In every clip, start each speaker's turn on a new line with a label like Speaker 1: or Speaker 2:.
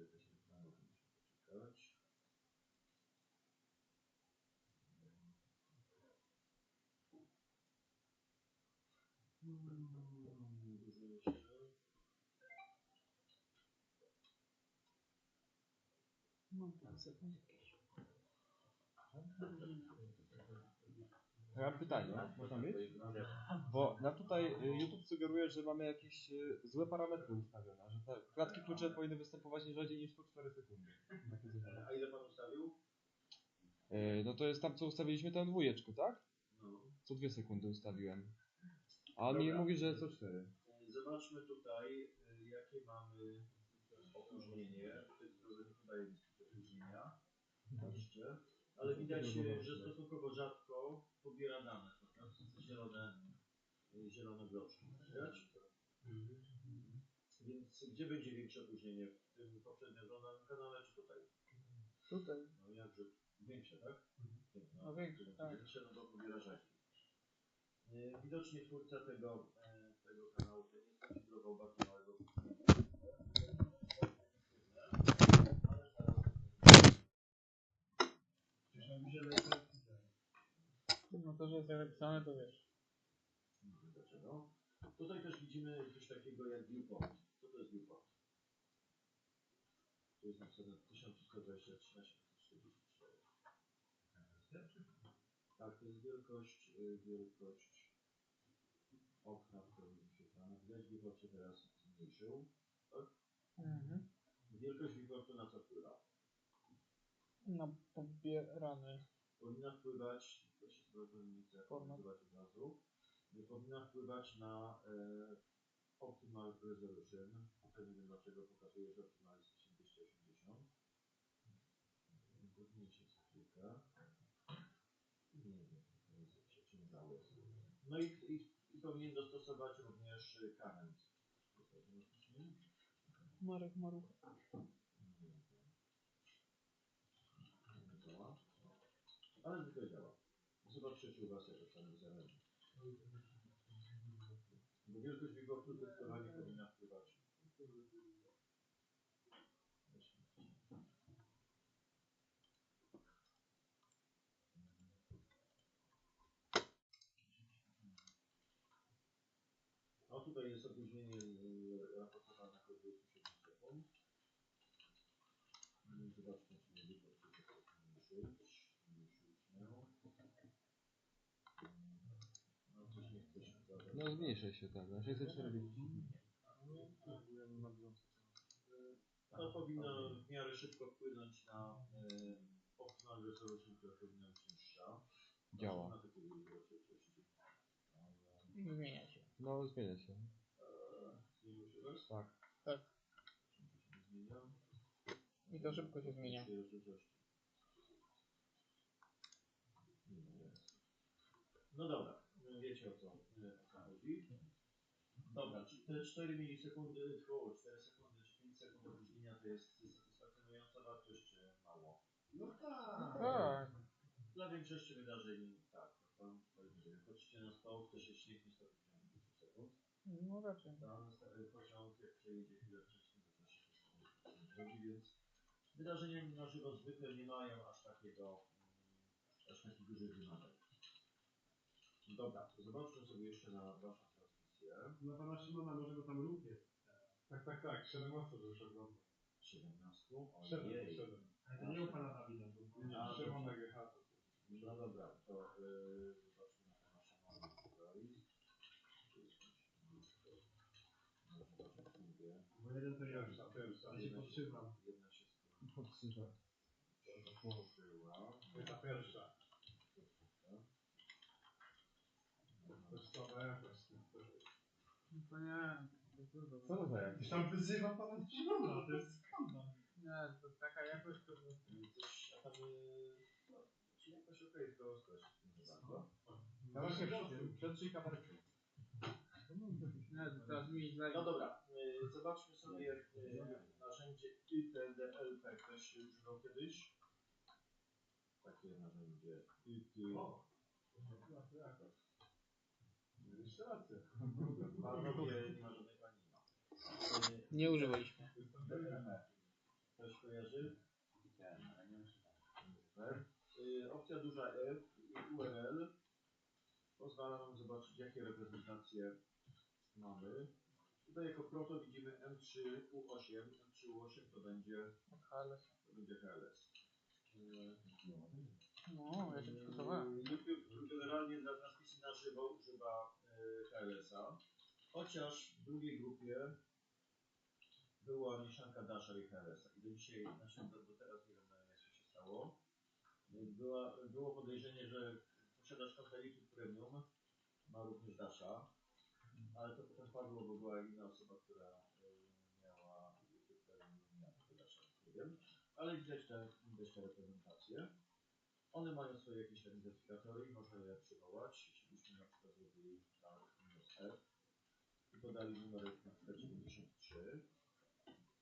Speaker 1: jakaś reklama, to muszę poczekać. Hmm, dużo jeszcze.
Speaker 2: Mam tam sekund jakieś.
Speaker 3: Ja mam pytanie, można mieć? Bo nam tutaj y, YouTube sugeruje, że mamy jakieś y, złe parametry ustawione, że te klatki klucze powinny występować nie rzadziej niż co 4 sekundy.
Speaker 1: A ile pan ustawił?
Speaker 3: Y, No to jest tam, co ustawiliśmy, tę dwójeczkę, tak?
Speaker 1: No.
Speaker 3: Co 2 sekundy ustawiłem. A on mi mówi, że co 4.
Speaker 1: Zobaczmy tutaj, jakie mamy opóźnienie. Tutaj wzrost nie podaje nic opóźnienia. Patrzcie. Ale widać, że stosunkowo rzadko pobiera dane. prawda? Zielone, y, zielone bloczki. Widać? Więc gdzie będzie większe opóźnienie? W tym poprzednio oglądanym kanale, czy tutaj?
Speaker 2: Tutaj.
Speaker 1: No jakże większe, tak?
Speaker 2: No większe, tak.
Speaker 1: Większe, no bo pobiera rzadziej. Y, Widocznie twórca tego, e, tego kanału to nie skonfigurował bardzo małego ale zaraz
Speaker 2: No to, że jest napisane, to wiesz.
Speaker 1: wiem dlaczego. Tutaj też widzimy coś takiego jak viewport. Co to jest viewport? Tu jest napisane 1323 na 744. Tak, to jest wielkość, y, wielkość okna, w którym jest wyświetlane. Widać, viewport się teraz zmniejszył.
Speaker 2: Mhm.
Speaker 1: Wielkość viewportu na co wpływa?
Speaker 2: Na pobierany.
Speaker 1: powinna wpływać, to się
Speaker 2: Format.
Speaker 1: wpływać od razu, powinna wpływać na e, optimal resolution. Tutaj nie wiem dlaczego pokazuje, że optimal jest 1280. Podniesie się chwilkę. Nie wiem, to jest przeciągało. No i, i, i powinien dostosować również e, current.
Speaker 2: Marek Maruch.
Speaker 1: Nie działa. Ale zwykle działa. Zobaczcie, czy u Was tam jest zależy. Bo wielkość wigortu zdecydowanie powinna wpływać. No tutaj jest opóźnienie y, raportowane jako 27 sekund. Zobaczmy, czy nie wygląda się to zmniejszyć. Zmniejszyliśmy. No
Speaker 3: zmniejsza się tak, na 640.
Speaker 1: To powinno w miarę szybko wpłynąć na e, optimal resolution, która powinna być niższa.
Speaker 3: Działa.
Speaker 1: Dzieje.
Speaker 2: Zmienia się.
Speaker 3: No zmienia się.
Speaker 1: Zmienił się raz?
Speaker 3: Tak.
Speaker 2: Tak.
Speaker 1: Zmienia?
Speaker 2: I to szybko się zmienia.
Speaker 1: No dobra, wiecie o co, o co chodzi. Dobra, czy te 4 milisekundy, o, 4 sekundy czy 5 sekund opóźnienia to jest satysfakcjonująca wartość, czy mało?
Speaker 4: No tak.
Speaker 2: Tak.
Speaker 1: Dla większości wydarzeń tak, Chodźcie na stoł, chce się śnieg, nie 150 sekund.
Speaker 2: No raczej.
Speaker 1: Stary pociąg, jak przejedzie chwilę wcześniej, to też się zrobi, więc wydarzenia na żywo zwykle nie mają aż takiego, mm, aż takich dużych wymagań. Dobra, to zobaczmy sobie jeszcze na Waszą transmisję.
Speaker 4: Dla pana Szymona może go tam lubię.
Speaker 5: Tak, tak, tak, 17 to już oglądam.
Speaker 1: 17.
Speaker 5: 7,
Speaker 1: Ojej.
Speaker 5: 7.
Speaker 4: Ale to nie u pana Dawida. bo-
Speaker 5: Nie,
Speaker 1: A,
Speaker 5: Szymon
Speaker 1: dobrze.
Speaker 5: GH to
Speaker 1: No dobra, to yy, zobaczmy na pana Szymona.
Speaker 4: Bo jeden to ja.
Speaker 5: pierwsza, pierwsza.
Speaker 4: Ja się podtrzymam.
Speaker 1: Jedna się.
Speaker 5: To jest ta pierwsza. To jest słaba jakość.
Speaker 2: No to nie. To jest.
Speaker 3: Co to za?
Speaker 5: Tam wyzywa pana Szymona, to jest skandal.
Speaker 2: Nie, to taka jakość to...
Speaker 1: Tam, no, czy jakoś okej, tylko ostrość. Nie bardzo.
Speaker 3: No właśnie trzy kamerki.
Speaker 2: Nie, to teraz mi.
Speaker 1: No dobra, y, zobaczmy sobie y, narzędzie ITDLP. Ktoś się używał kiedyś? Takie narzędzie IT.
Speaker 5: O, to jest jakość. Rację.
Speaker 1: Panowie, nie ma żadnej pani. Y,
Speaker 2: Nie używaliśmy.
Speaker 1: Ktoś kojarzy? Super. Opcja duża F i URL pozwala nam zobaczyć, jakie reprezentacje mamy. Tutaj jako proto widzimy M3U8. M3U8 to będzie,
Speaker 2: HLS.
Speaker 1: to będzie HLS.
Speaker 2: No, ja się przygotowałem.
Speaker 1: YouTube generalnie dla transmisji na żywo używa HLS-a, chociaż w drugiej grupie była mieszanka Dasha i HLS-a. I do dzisiaj, znaczy do, do teraz nie wiem jak to się stało. Była, było podejrzenie, że posiadasz konto YouTube Premium, ma również Dasha, ale to potem padło, bo była inna osoba, która y, miała nie wiem. Ale widać te, widać te reprezentacje. One mają swoje jakieś tam identyfikatory można je przywołać. Jeśli byśmy na przykład zrobili F podali numer na przykład 93.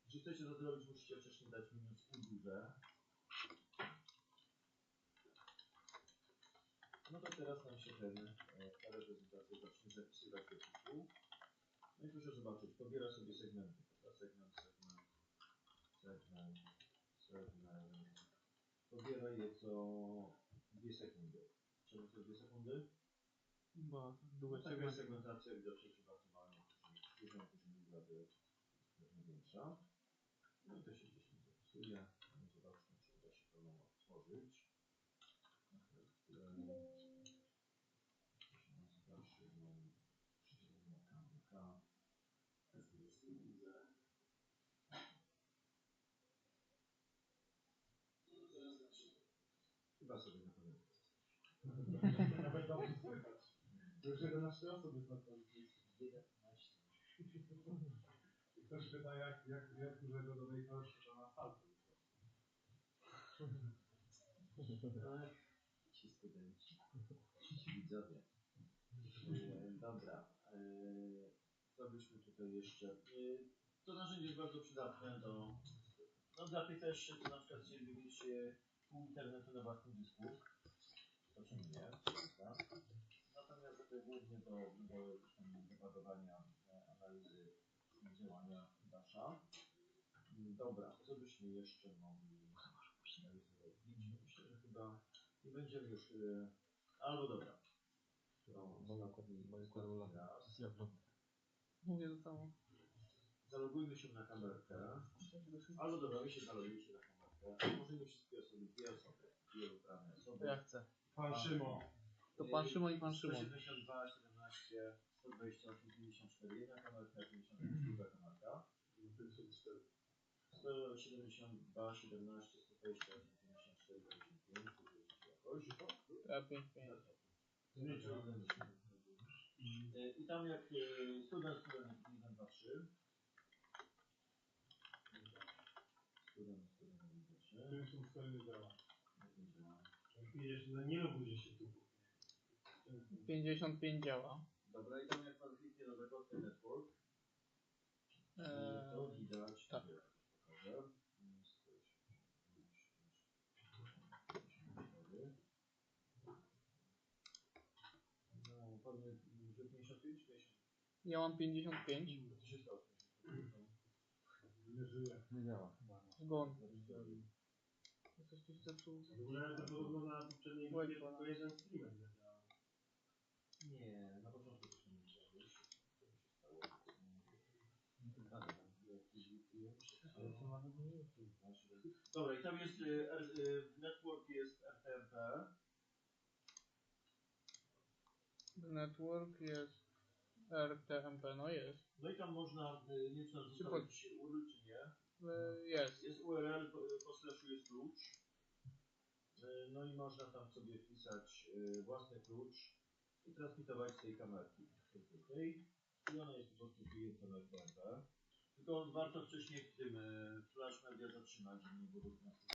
Speaker 1: Jeśli chcecie to zrobić, musicie wcześniej dać minus U duże. No to teraz nam się ten, e, ta reprezentacja zacznie zapisywać do pliku. No i proszę zobaczyć, pobiera sobie segmenty. Segment, segment, segment, segment. Pobiera je co dwie sekundy. Czemu co dwie sekundy?
Speaker 2: Bo
Speaker 1: No,
Speaker 2: długo
Speaker 1: taka
Speaker 2: się
Speaker 1: jest segmentacja widocznie poziomie później byłaby pewnie większa. No i to się gdzieś tam zapisuje. Zobaczmy, czy uda się to nam otworzyć. To się nazywa szybą. Chyba sobie zapamiętam.
Speaker 5: Nawet dobrze słychać. Już 11 osób jest na tym.
Speaker 1: 11.
Speaker 5: Ktoś pyta, jak, jak, jak dużego do to na asfalcie.
Speaker 1: Ach, ci studenci, ci widzowie. E, dobra, e, co byśmy tutaj jeszcze... E, to narzędzie jest bardzo przydatne do... No dla tych też, co na przykład chcieliby pół internetu na własnym dysku. To czemu nie, prawda? Natomiast głównie do, do jakichś tam e, analizy działania. Mm, Dobra, co byśmy jeszcze mogli zrobić? Myślę, że chyba nie będziemy już. y, Albo dobra. Którą ostatni, raz.
Speaker 2: Mówię ze sobą.
Speaker 1: Zalogujmy się na kamerkę. Albo dobra, wy się zalogujcie na kamerkę. A Może nie wszystkie osoby, dwie osoby. Dwie
Speaker 2: To
Speaker 1: osoby.
Speaker 2: ja chcę.
Speaker 4: Pan Szymon.
Speaker 2: To pan Szymon i pan Szymon.
Speaker 1: 172, 17, 128, 54. Jedna kamerka, 55, druga.
Speaker 5: 54.
Speaker 1: 172, 17, 128, 54, 55. Jakoś.
Speaker 2: Ja 5, 5.
Speaker 1: E, I tam jak e, student, student, 1, 2, 3. Student, student, 1, 2, 3.
Speaker 5: 54 nie działa.
Speaker 1: Nie działa.
Speaker 4: Widzisz, no nie lubię się tu.
Speaker 2: 55 działa.
Speaker 1: Dobra, i tam jak pan kliknie na zakładkę network, to widać,
Speaker 2: tak.
Speaker 1: No, pan że 55, 50.
Speaker 2: ja mam 55.
Speaker 1: Co się stało?
Speaker 5: Nie żyje.
Speaker 3: Nie działa.
Speaker 2: Zgon. Coś tu zepsuł.
Speaker 4: W ogóle to podobno na poprzedniej jeden streamer nie
Speaker 1: na początku też nie musiało już. Co mi się stało? Dobra, i tam jest y, R, y, network jest RTMP.
Speaker 2: Network jest RTMP, no jest.
Speaker 1: No i tam można, y, nie tam zostawić URL czy nie.
Speaker 2: E, Jest.
Speaker 1: Jest URL, po, po slashu jest klucz. Y, No i można tam sobie wpisać y, własny klucz i transmitować z tej kamerki. Tej. I ona jest po prostu klientem RTMP. Tylko warto wcześniej w tym y, flash media zatrzymać, żeby nie było